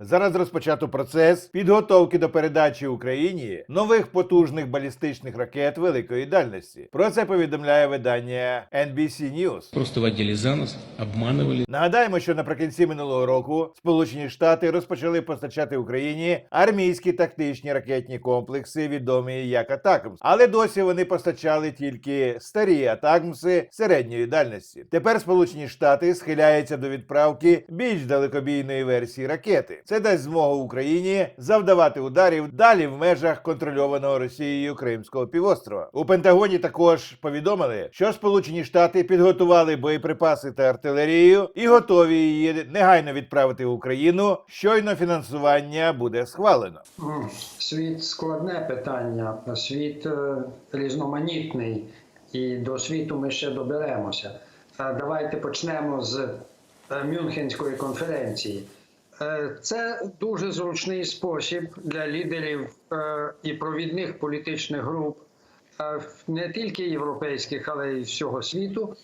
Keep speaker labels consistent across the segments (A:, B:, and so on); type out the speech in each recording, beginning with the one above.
A: Зараз розпочато процес підготовки до передачі Україні нових потужних балістичних ракет великої дальності. Про це повідомляє видання NBC News.
B: Просто водили за нос, обманывали.
A: Нагадаємо, що наприкінці минулого року Сполучені Штати розпочали постачати Україні армійські тактичні ракетні комплекси, відомі як Атакмс. Але досі вони постачали тільки старі Атакмси середньої дальності. Тепер Сполучені Штати схиляються до відправки більш далекобійної версії ракети. Це дасть змогу Україні завдавати ударів далі в межах контрольованого Росією Кримського півострова. У Пентагоні також повідомили, що Сполучені Штати підготували боєприпаси та артилерію і готові її негайно відправити в Україну. Щойно фінансування буде схвалено.
C: Світ складне питання, світ е, різноманітний, і до світу ми ще доберемося. Е, Давайте почнемо з е, Мюнхенської конференції. Е, Це дуже зручний спосіб для лідерів е, і провідних політичних груп, е, не тільки європейських, але й всього світу,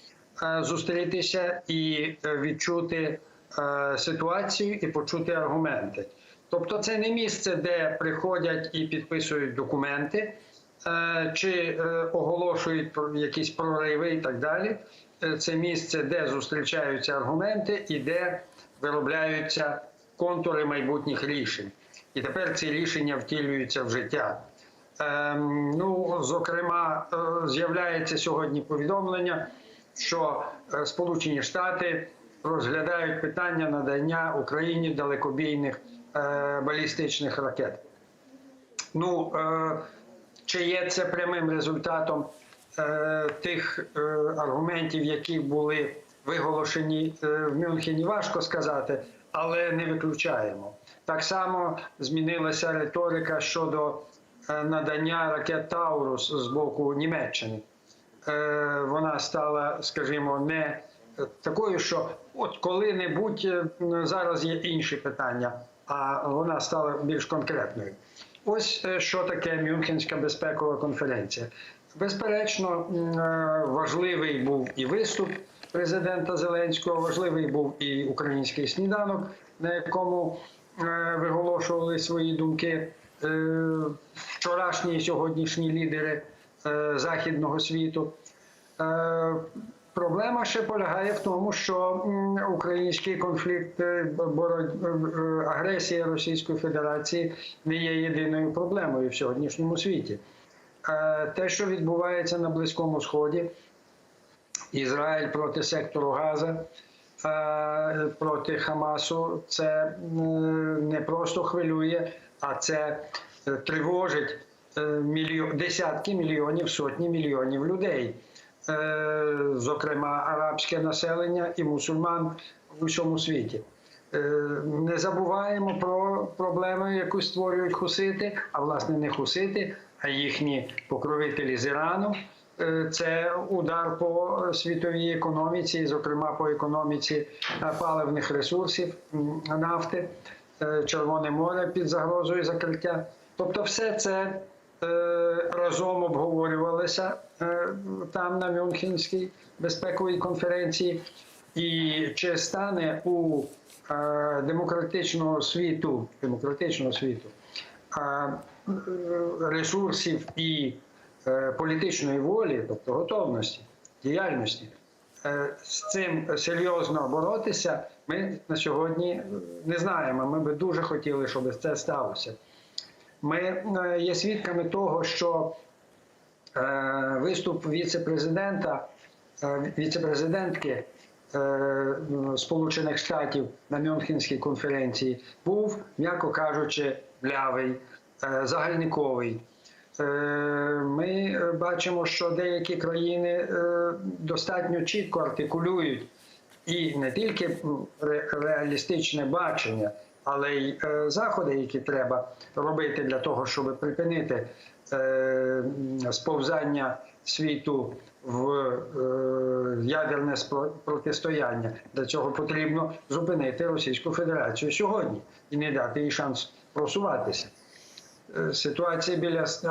C: зустрітися і відчути ситуацію і почути аргументи. Тобто, це не місце, де приходять і підписують документи, чи оголошують якісь прориви і так далі. Це місце, де зустрічаються аргументи і де виробляються контури майбутніх рішень. І тепер ці рішення втілюються в життя. Ем, ну, зокрема, е, з'являється сьогодні повідомлення, що е, Сполучені Штати розглядають питання надання Україні далекобійних е, балістичних ракет. Ну, чи є це прямим результатом тих аргументів, які були виголошені в Мюнхені, важко сказати, але не виключаємо. Так само змінилася риторика щодо е, надання ракет Таурус з боку Німеччини. Е, Вона стала, скажімо, не такою, що от коли-небудь е, зараз є інші питання, а вона стала більш конкретною. Ось е, що таке Мюнхенська безпекова конференція. Безперечно, е, важливий був і виступ президента Зеленського, важливий був і український сніданок, на якому е, виголошували свої думки е, вчорашні і сьогоднішні лідери е, західного світу. Проблема ще полягає в тому, що український конфлікт, агресія Російської Федерації не є єдиною проблемою в сьогоднішньому світі. Те, що відбувається на Близькому Сході, Ізраїль проти сектору Газа, е, проти Хамасу, це не просто хвилює, а це е, тривожить е, десятки мільйонів, сотні мільйонів людей. Зокрема, арабське населення і мусульман в усьому світі. Не забуваємо про проблему, яку створюють хусити, а власне не хусити, а їхні покровителі з Ірану. Е, Це удар по світовій економіці, зокрема по економіці е, паливних ресурсів, нафти, Е, Червоне море під загрозою закриття. Тобто, все це разом обговорювалося там на Мюнхенській безпековій конференції. І чи стане у демократичного світу, демократичного світу ресурсів і політичної волі, тобто готовності, діяльності, е, з цим серйозно боротися, ми на сьогодні не знаємо. Ми би дуже хотіли, щоб це сталося. Ми е, є свідками того, що е, виступ віце-президента, е, віце-президентки е, Сполучених Штатів на Мюнхенській конференції був, м'яко кажучи, млявий, е, загальниковий. Е, Ми е, бачимо, що деякі країни е, достатньо чітко артикулюють і не тільки реалістичне бачення, але й заходи, які треба робити для того, щоб припинити сповзання світу в ядерне протистояння. Для цього потрібно зупинити Російську Федерацію сьогодні і не дати їй шанс просуватися. Е, Ситуація біля е,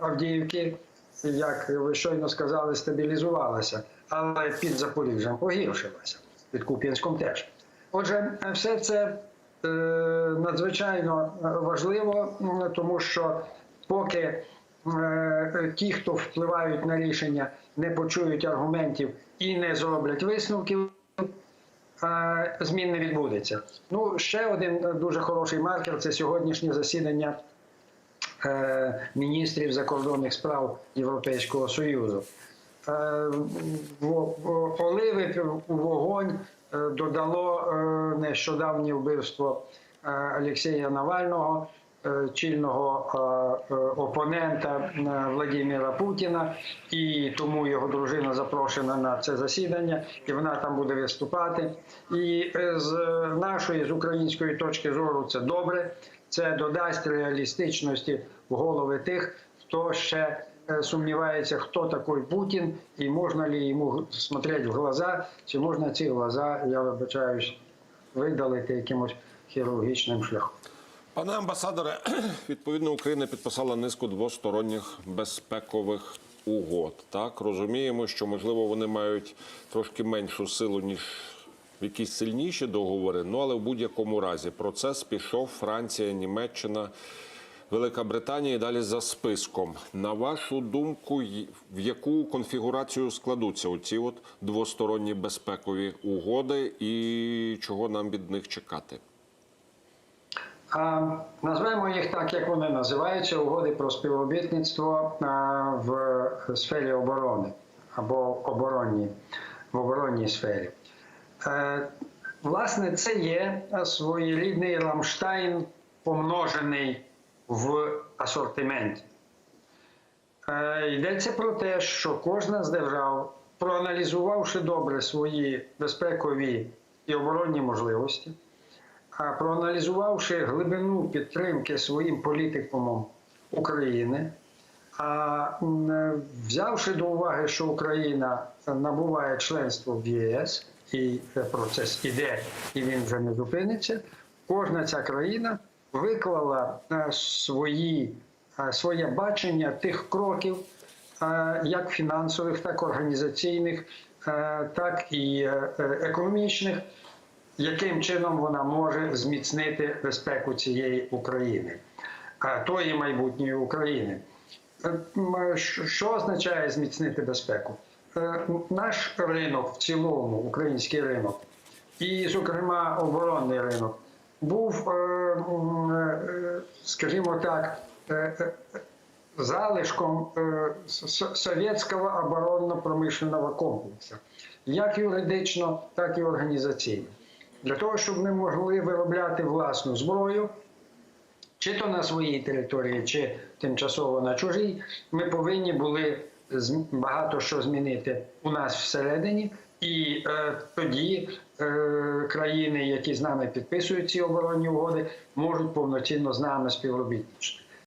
C: Авдіївки, як ви щойно сказали, стабілізувалася, але під Запоріжжям погіршилася, під Куп'янськом теж. Отже, все це е, надзвичайно важливо, тому що поки ті, хто впливають на рішення, не почують аргументів і не зроблять висновків, змін не відбудеться. Ну, ще один дуже хороший маркер це сьогоднішнє засідання міністрів закордонних справ Європейського Союзу. Е, Оливи у вогонь е, додало е, нещодавнє вбивство е, Олексія Навального, е, чільного е, е, опонента е, Владимира Путіна, і тому його дружина запрошена на це засідання, і вона там буде виступати. І е, з нашої, з української точки зору, це добре. Це додасть реалістичності в голови тих, хто ще е, сумнівається, хто такий Путін, і можна ли йому смотрети в глаза, чи можна ці глаза, я вибачаюсь, видалити якимось хірургічним шляхом.
D: Пане амбасадоре, відповідно, Україна підписала низку двосторонніх безпекових угод. Так розуміємо, що можливо вони мають трошки меншу силу ніж якісь сильніші договори. Ну але в будь-якому разі процес пішов Франція, Німеччина. Велика Британія і далі за списком. На вашу думку, в яку конфігурацію складуться оці от двосторонні безпекові угоди, і чого нам від них чекати?
C: А, назвемо їх так, як вони називаються угоди про співробітництво в сфері оборони або оборонній, в оборонній сфері. Е, власне, це є своєрідний Рамштайн, помножений в асортименті. Е, Йдеться про те, що кожна з держав, проаналізувавши добре свої безпекові і оборонні можливості, проаналізувавши глибину підтримки своїм політикумом України, а взявши до уваги, що Україна набуває членство в ЄС, і процес іде, і він вже не зупиниться, кожна ця країна виклала е, свої, е, своє бачення тих кроків, е, як фінансових, так і організаційних, так і економічних, яким чином вона може зміцнити безпеку цієї України, тої майбутньої України. Що означає зміцнити безпеку? Е, Наш ринок в цілому, український ринок, і, зокрема, оборонний ринок, був, е, е, скажімо так, залишком совєтського оборонно-промишленого комплексу, як юридично, так і організаційно. Для того, щоб ми могли виробляти власну зброю, чи то на своїй території, чи тимчасово на чужій, ми повинні були багато що змінити у нас всередині, і е, тоді е, країни, які з нами підписують ці оборонні угоди, можуть повноцінно з нами співробітничати.